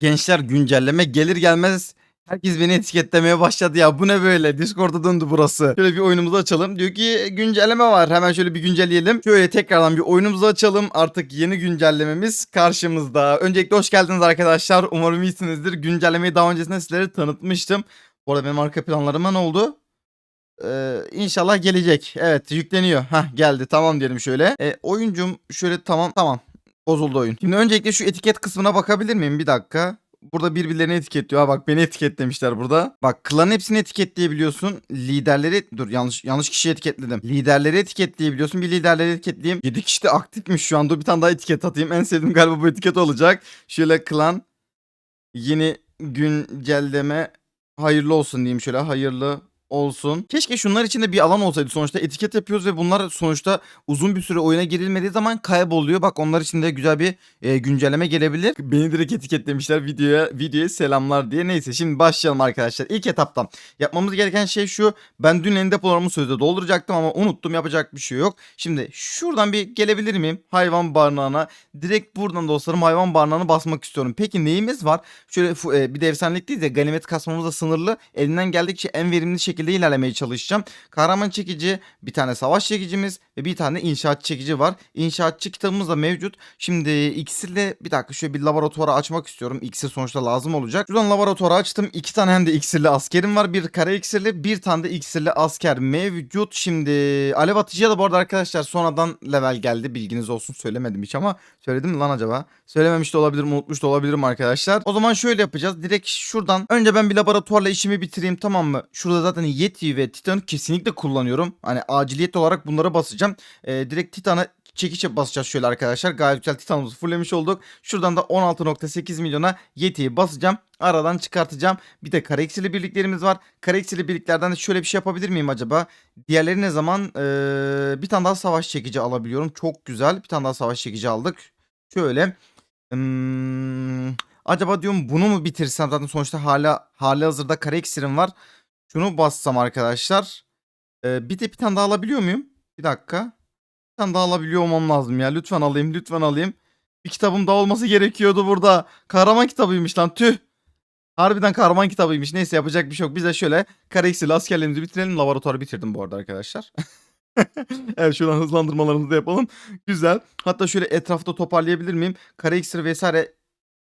Gençler güncelleme gelir gelmez herkes beni etiketlemeye başladı ya. Bu ne böyle? Discord'a döndü burası. Şöyle bir oyunumuzu açalım. Diyor ki güncelleme var. Hemen şöyle bir güncelleyelim. Şöyle tekrardan bir oyunumuzu açalım. Artık yeni güncellememiz karşımızda. Öncelikle hoş geldiniz arkadaşlar. Umarım iyisinizdir. Güncellemeyi daha öncesinde sizlere tanıtmıştım. Bu arada benim arka planlarıma ne oldu? Ee, inşallah gelecek. Evet yükleniyor. Hah geldi. Tamam diyelim şöyle. E, oyuncum şöyle tamam tamam. Bozuldu oyun. Şimdi öncelikle şu etiket kısmına bakabilir miyim? Bir dakika. Burada birbirlerini etiketliyor. Ha bak beni etiketlemişler burada. Bak klan hepsini etiketleyebiliyorsun. Liderleri dur yanlış yanlış kişi etiketledim. Liderleri etiketleyebiliyorsun. Bir liderleri etiketleyeyim. 7 kişi de aktifmiş şu an. Dur bir tane daha etiket atayım. En sevdiğim galiba bu etiket olacak. Şöyle klan yeni güncelleme hayırlı olsun diyeyim şöyle. Hayırlı olsun. Keşke şunlar için de bir alan olsaydı. Sonuçta etiket yapıyoruz ve bunlar sonuçta uzun bir süre oyuna girilmediği zaman kayboluyor. Bak onlar için de güzel bir e, güncelleme gelebilir. Beni direkt etiketlemişler videoya videoya selamlar diye. Neyse şimdi başlayalım arkadaşlar. İlk etaptan yapmamız gereken şey şu. Ben dün en depolarımı sözde dolduracaktım ama unuttum yapacak bir şey yok. Şimdi şuradan bir gelebilir miyim? Hayvan barınağına. Direkt buradan dostlarım hayvan barınağına basmak istiyorum. Peki neyimiz var? Şöyle e, bir de efsanelik değil de ganimet kasmamız da sınırlı. Elinden geldikçe en verimli şekilde ilerlemeye çalışacağım. Kahraman çekici, bir tane savaş çekicimiz bir tane inşaat çekici var. İnşaatçı kitabımız da mevcut. Şimdi iksirle bir dakika şöyle bir laboratuvarı açmak istiyorum. İksir sonuçta lazım olacak. Şuradan laboratuvarı açtım. İki tane hem de iksirli askerim var. Bir kare iksirli, bir tane de iksirli asker mevcut. Şimdi alev atıcıya da bu arada arkadaşlar sonradan level geldi. Bilginiz olsun söylemedim hiç ama söyledim lan acaba? Söylememiş de olabilirim, unutmuş da olabilirim arkadaşlar. O zaman şöyle yapacağız. Direkt şuradan önce ben bir laboratuvarla işimi bitireyim tamam mı? Şurada zaten Yeti ve Titan'ı kesinlikle kullanıyorum. Hani aciliyet olarak bunlara basacağım. Ee, direkt Titan'a çekiçe basacağız şöyle arkadaşlar. Gayet güzel Titan'ımızı fulllemiş olduk. Şuradan da 16.8 milyona Yeti'yi basacağım. Aradan çıkartacağım. Bir de eksili birliklerimiz var. Eksili birliklerden de şöyle bir şey yapabilir miyim acaba? Diğerleri ne zaman? Ee, bir tane daha savaş çekici alabiliyorum. Çok güzel. Bir tane daha savaş çekici aldık. Şöyle. Hmm, acaba diyorum bunu mu bitirsem zaten sonuçta hala hali hazırda iksirim var. Şunu bassam arkadaşlar. Ee, bir de bir tane daha alabiliyor muyum? Bir dakika. Bir tane daha alabiliyor olmam lazım ya. Lütfen alayım lütfen alayım. Bir kitabım daha olması gerekiyordu burada. Kahraman kitabıymış lan tüh. Harbiden kahraman kitabıymış. Neyse yapacak bir şey yok. Biz de şöyle kare iksirli askerlerimizi bitirelim. Laboratuvarı bitirdim bu arada arkadaşlar. evet şuradan hızlandırmalarımızı da yapalım. Güzel. Hatta şöyle etrafta toparlayabilir miyim? Kare iksir vesaire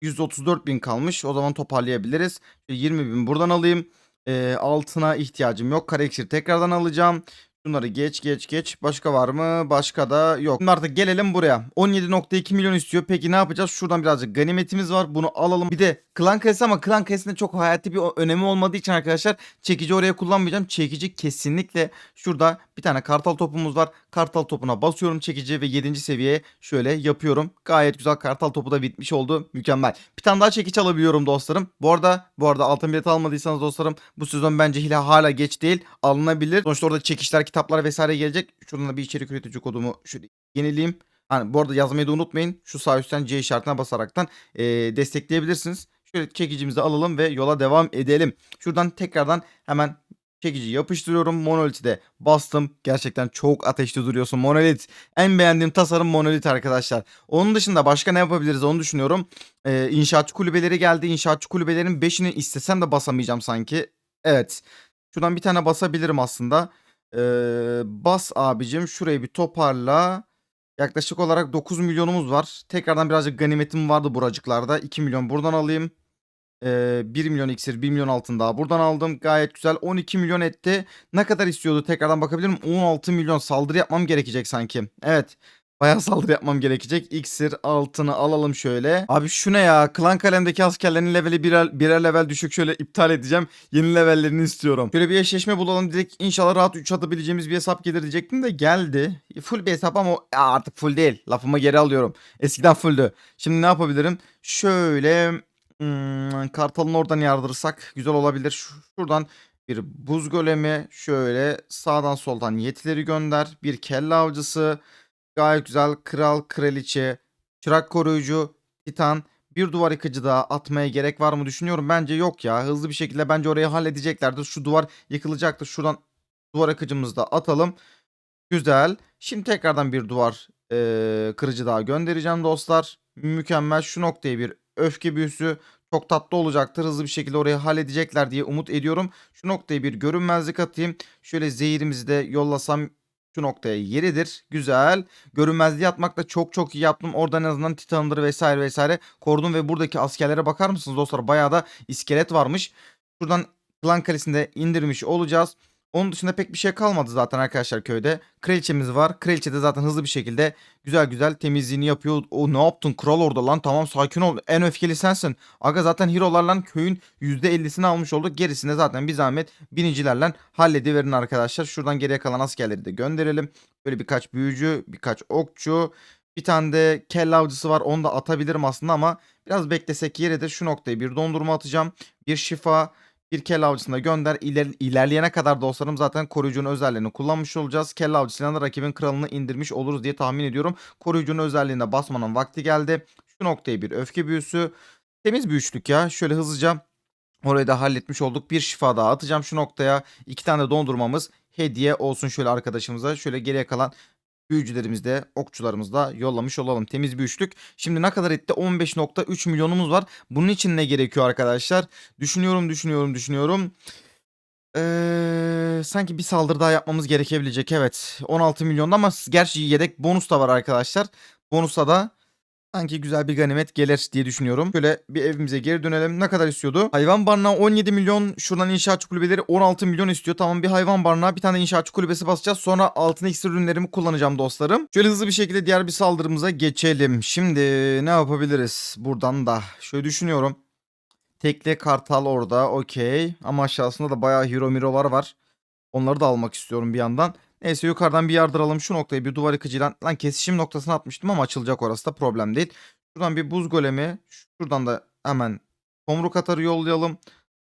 134 bin kalmış. O zaman toparlayabiliriz. 20 bin buradan alayım. Ee, altına ihtiyacım yok. Kare iksir tekrardan alacağım. Şunları geç geç geç. Başka var mı? Başka da yok. Şimdi artık gelelim buraya. 17.2 milyon istiyor. Peki ne yapacağız? Şuradan birazcık ganimetimiz var. Bunu alalım. Bir de klan kayısı ama klan kayısında çok hayati bir önemi olmadığı için arkadaşlar çekici oraya kullanmayacağım. Çekici kesinlikle şurada bir tane kartal topumuz var. Kartal topuna basıyorum çekici ve 7. seviyeye şöyle yapıyorum. Gayet güzel kartal topu da bitmiş oldu. Mükemmel. Bir tane daha çekiç alabiliyorum dostlarım. Bu arada bu arada altın bilet almadıysanız dostlarım bu sezon bence hile hala geç değil. Alınabilir. Sonuçta orada çekişler, kitaplar vesaire gelecek. Şuradan da bir içerik üretici kodumu şöyle yenileyim. Hani bu arada yazmayı da unutmayın. Şu sağ üstten C işaretine basaraktan eee, destekleyebilirsiniz. Şöyle çekicimizi alalım ve yola devam edelim. Şuradan tekrardan hemen çekici yapıştırıyorum. Monolith'i de bastım. Gerçekten çok ateşli duruyorsun Monolith. En beğendiğim tasarım Monolith arkadaşlar. Onun dışında başka ne yapabiliriz onu düşünüyorum. Ee, inşaatçı kulübeleri geldi. İnşaatçı kulübelerin 5'ini istesem de basamayacağım sanki. Evet. Şuradan bir tane basabilirim aslında. Ee, bas abicim. Şurayı bir toparla. Yaklaşık olarak 9 milyonumuz var. Tekrardan birazcık ganimetim vardı buracıklarda. 2 milyon buradan alayım. Ee, 1 milyon iksir 1 milyon altın daha buradan aldım. Gayet güzel 12 milyon etti. Ne kadar istiyordu tekrardan bakabilirim. 16 milyon saldırı yapmam gerekecek sanki. Evet. Bayağı saldırı yapmam gerekecek. İksir altını alalım şöyle. Abi şu ne ya? Klan kalemdeki askerlerin leveli birer, birer level düşük. Şöyle iptal edeceğim. Yeni levellerini istiyorum. Şöyle bir eşleşme bulalım. Direkt inşallah rahat 3 atabileceğimiz bir hesap gelir diyecektim de geldi. Full bir hesap ama artık full değil. Lafımı geri alıyorum. Eskiden fulldü. Şimdi ne yapabilirim? Şöyle hmm, Kartal'ın oradan yardırırsak güzel olabilir. Şu- Şuradan bir buz golemi şöyle sağdan soldan yetileri gönder. Bir kelle avcısı. Gayet güzel. Kral, kraliçe, çırak koruyucu, titan. Bir duvar yıkıcı daha atmaya gerek var mı düşünüyorum. Bence yok ya. Hızlı bir şekilde bence orayı halledeceklerdir. Şu duvar yıkılacaktır. Şuradan duvar yıkıcımızı da atalım. Güzel. Şimdi tekrardan bir duvar eee, kırıcı daha göndereceğim dostlar. Mükemmel. Şu noktaya bir öfke büyüsü. Çok tatlı olacaktır. Hızlı bir şekilde orayı halledecekler diye umut ediyorum. Şu noktaya bir görünmezlik atayım. Şöyle zehirimizi de yollasam şu noktaya yeridir. Güzel. Görünmezliği atmak da çok çok iyi yaptım. Orada en azından Titan'dır vesaire vesaire korudum ve buradaki askerlere bakar mısınız dostlar? Bayağı da iskelet varmış. Şuradan Klan Kalesi'nde indirmiş olacağız. Onun dışında pek bir şey kalmadı zaten arkadaşlar köyde. Kraliçemiz var. Kraliçe de zaten hızlı bir şekilde güzel güzel temizliğini yapıyor. O ne yaptın kral orada lan tamam sakin ol. En öfkeli sensin. Aga zaten hero'larla köyün %50'sini almış olduk. Gerisini zaten bir zahmet binicilerle hallediverin arkadaşlar. Şuradan geriye kalan askerleri de gönderelim. Böyle birkaç büyücü, birkaç okçu. Bir tane de kelle avcısı var. Onu da atabilirim aslında ama biraz beklesek yeridir. Şu noktaya bir dondurma atacağım. Bir şifa. Bir kelle avcısına gönder. İler, ilerleyene kadar dostlarım zaten koruyucunun özelliğini kullanmış olacağız. Kelle avcısıyla rakibin kralını indirmiş oluruz diye tahmin ediyorum. Koruyucunun özelliğine basmanın vakti geldi. Şu noktaya bir öfke büyüsü. Temiz bir üçlük ya. Şöyle hızlıca orayı da halletmiş olduk. Bir şifa daha atacağım şu noktaya. İki tane dondurmamız hediye olsun şöyle arkadaşımıza. Şöyle geriye kalan büyücülerimiz de okçularımız da yollamış olalım. Temiz bir üçlük. Şimdi ne kadar etti? 15.3 milyonumuz var. Bunun için ne gerekiyor arkadaşlar? Düşünüyorum, düşünüyorum, düşünüyorum. Ee, sanki bir saldırı daha yapmamız gerekebilecek. Evet. 16 milyonda ama gerçi yedek bonus da var arkadaşlar. Bonusa da sanki güzel bir ganimet gelir diye düşünüyorum. Şöyle bir evimize geri dönelim. Ne kadar istiyordu? Hayvan barınağı 17 milyon. Şuradan inşaatçı kulübeleri 16 milyon istiyor. Tamam bir hayvan barınağı bir tane inşaatçı kulübesi basacağız. Sonra altın iksir ürünlerimi kullanacağım dostlarım. Şöyle hızlı bir şekilde diğer bir saldırımıza geçelim. Şimdi ne yapabiliriz buradan da? Şöyle düşünüyorum. Tekle kartal orada okey. Ama aşağısında da bayağı hero mirolar var. Onları da almak istiyorum bir yandan. Neyse yukarıdan bir yardıralım şu noktayı bir duvar yıkıcıyla. Lan kesişim noktasına atmıştım ama açılacak orası da problem değil. Şuradan bir buz golemi. Şuradan da hemen tomruk atarı yollayalım.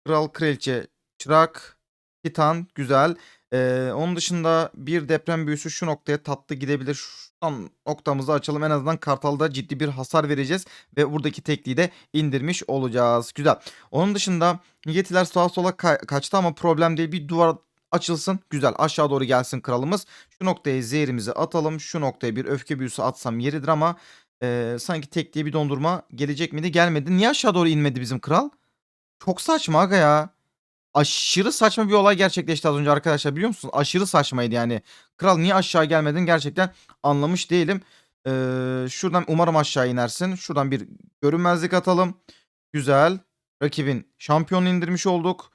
Kral kraliçe çırak. Titan güzel. Ee, onun dışında bir deprem büyüsü şu noktaya tatlı gidebilir. Şuradan noktamızı açalım. En azından kartalda ciddi bir hasar vereceğiz. Ve buradaki tekliği de indirmiş olacağız. Güzel. Onun dışında yetiler sağa sola ka- kaçtı ama problem değil. Bir duvar açılsın. Güzel. Aşağı doğru gelsin kralımız. Şu noktaya zehrimizi atalım. Şu noktaya bir öfke büyüsü atsam yeridir ama e, sanki tekliğe bir dondurma gelecek miydi? Gelmedi. Niye aşağı doğru inmedi bizim kral? Çok saçma aga ya. Aşırı saçma bir olay gerçekleşti az önce arkadaşlar biliyor musunuz? Aşırı saçmaydı yani. Kral niye aşağı gelmedin gerçekten anlamış değilim. Ee, şuradan umarım aşağı inersin. Şuradan bir görünmezlik atalım. Güzel. Rakibin şampiyonu indirmiş olduk.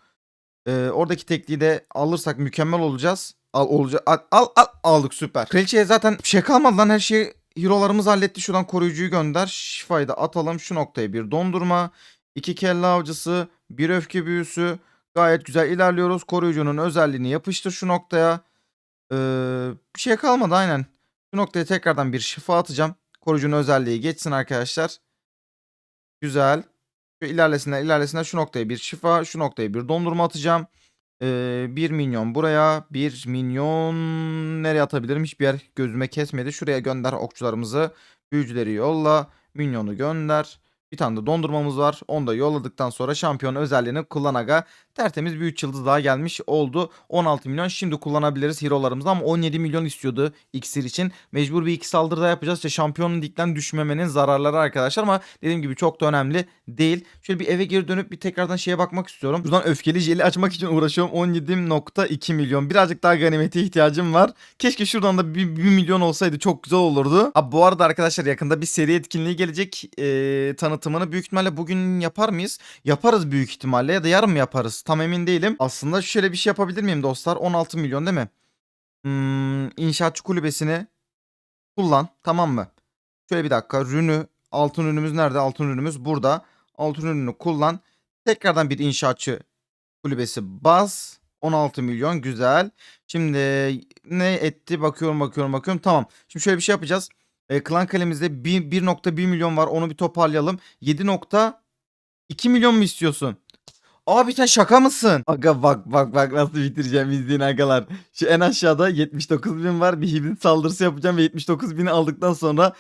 Ee, oradaki tekliği de alırsak mükemmel olacağız. Al olacak. Al, al, al aldık süper. Kraliçeye zaten şey kalmadı lan her şeyi hero'larımız halletti. Şuradan koruyucuyu gönder. Şifayı da atalım. Şu noktaya bir dondurma. iki kelle avcısı. Bir öfke büyüsü. Gayet güzel ilerliyoruz. Koruyucunun özelliğini yapıştır şu noktaya. Ee, bir şey kalmadı aynen. Şu noktaya tekrardan bir şifa atacağım. Koruyucunun özelliği geçsin arkadaşlar. Güzel. Şu ilerlesinler ilerlesinler şu noktaya bir şifa. Şu noktaya bir dondurma atacağım. Ee, bir milyon buraya. Bir milyon nereye atabilirim? Hiçbir yer gözüme kesmedi. Şuraya gönder okçularımızı. Büyücüleri yolla. Minyonu gönder. Bir tane de dondurmamız var. Onu da yolladıktan sonra şampiyon özelliğini kullan aga. Tertemiz bir 3 yıldız daha gelmiş oldu. 16 milyon şimdi kullanabiliriz hero'larımızı ama 17 milyon istiyordu iksir için. Mecbur bir iki saldırı daha yapacağız. İşte şampiyonun dikten düşmemenin zararları arkadaşlar ama dediğim gibi çok da önemli değil. Şöyle bir eve geri dönüp bir tekrardan şeye bakmak istiyorum. Buradan öfkeli jeli açmak için uğraşıyorum. 17.2 milyon. Birazcık daha ganimete ihtiyacım var. Keşke şuradan da bir, bir milyon olsaydı çok güzel olurdu. Abi bu arada arkadaşlar yakında bir seri etkinliği gelecek. Ee, tanıtımını büyük ihtimalle bugün yapar mıyız? Yaparız büyük ihtimalle ya da yarın mı yaparız? Tam emin değilim. Aslında şöyle bir şey yapabilir miyim dostlar? 16 milyon değil mi? Hmm, inşaatçı kulübesini kullan tamam mı? Şöyle bir dakika rünü altın ürünümüz nerede? Altın ürünümüz burada. Altın ürünü kullan. Tekrardan bir inşaatçı kulübesi bas. 16 milyon güzel. Şimdi ne etti bakıyorum bakıyorum bakıyorum tamam. Şimdi şöyle bir şey yapacağız. E, klan kalemizde bir- 1.1 milyon var onu bir toparlayalım. 7.2 milyon mu istiyorsun? Abi sen şaka mısın? Aga bak bak bak nasıl bitireceğim izleyin agalar. Şu en aşağıda 79 bin var. Bir hibrit saldırısı yapacağım ve 79 bini aldıktan sonra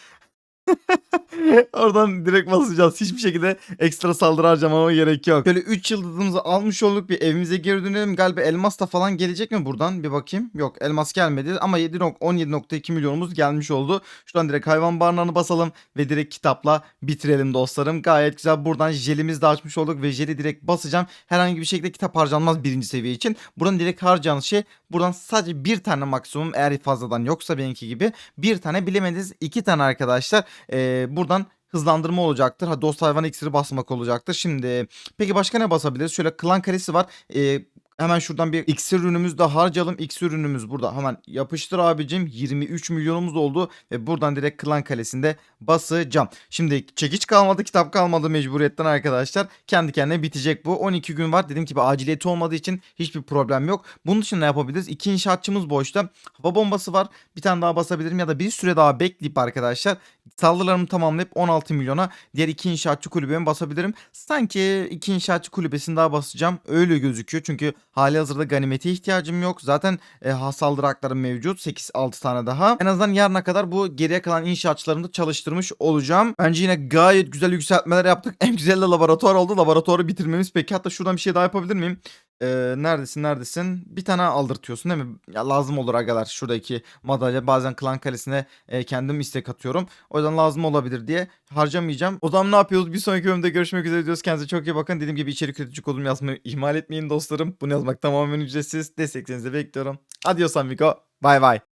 Oradan direkt basacağız. Hiçbir şekilde ekstra saldırı harcamama gerek yok. Şöyle 3 yıldızımızı almış olduk. Bir evimize geri dönelim. Galiba elmas da falan gelecek mi buradan? Bir bakayım. Yok elmas gelmedi ama 7.17.2 milyonumuz gelmiş oldu. Şuradan direkt hayvan barınağını basalım ve direkt kitapla bitirelim dostlarım. Gayet güzel. Buradan jelimizi de açmış olduk ve jeli direkt basacağım. Herhangi bir şekilde kitap harcanmaz birinci seviye için. Buradan direkt harcayacağınız şey buradan sadece bir tane maksimum eğer fazladan yoksa benimki gibi bir tane bilemediniz iki tane arkadaşlar Ee, buradan hızlandırma olacaktır. Ha dost hayvan iksiri basmak olacaktır. Şimdi peki başka ne basabiliriz? Şöyle klan karesi var. Ee, hemen şuradan bir iksir ürünümüzü de harcayalım. İksir ürünümüz burada. Hemen yapıştır abicim. 23 milyonumuz oldu ve buradan direkt klan kalesinde basacağım. Şimdi çekiç kalmadı, kitap kalmadı mecburiyetten arkadaşlar. Kendi kendine bitecek bu. 12 gün var. Dediğim gibi aciliyeti olmadığı için hiçbir problem yok. Bunun için ne yapabiliriz? İki inşaatçımız boşta. Hava bombası var. Bir tane daha basabilirim ya da bir süre daha bekleyip arkadaşlar saldırılarımı tamamlayıp 16 milyona diğer iki inşaatçı kulübemi basabilirim. Sanki iki inşaatçı kulübesini daha basacağım. Öyle gözüküyor. Çünkü hali hazırda ganimete ihtiyacım yok. Zaten e, saldırı haklarım mevcut. 8-6 tane daha. En azından yarına kadar bu geriye kalan inşaatçılarımı da çalıştırmış olacağım. Bence yine gayet güzel yükseltmeler yaptık. En güzel de laboratuvar oldu. Laboratuvarı bitirmemiz peki. Hatta şuradan bir şey daha yapabilir miyim? Ee, neredesin neredesin? Bir tane aldırtıyorsun değil mi? Ya lazım olur agalar. Şuradaki madalya bazen klan kalesine e, kendim istek atıyorum. O yüzden lazım olabilir diye harcamayacağım. O zaman ne yapıyoruz? Bir sonraki bölümde görüşmek üzere diyoruz. Kendinize çok iyi bakın. Dediğim gibi içerik üretici kodumu yazmayı ihmal etmeyin dostlarım. Bunu yazmak tamamen ücretsiz. Desteklerinizi bekliyorum. Adios amigo. Bay bay.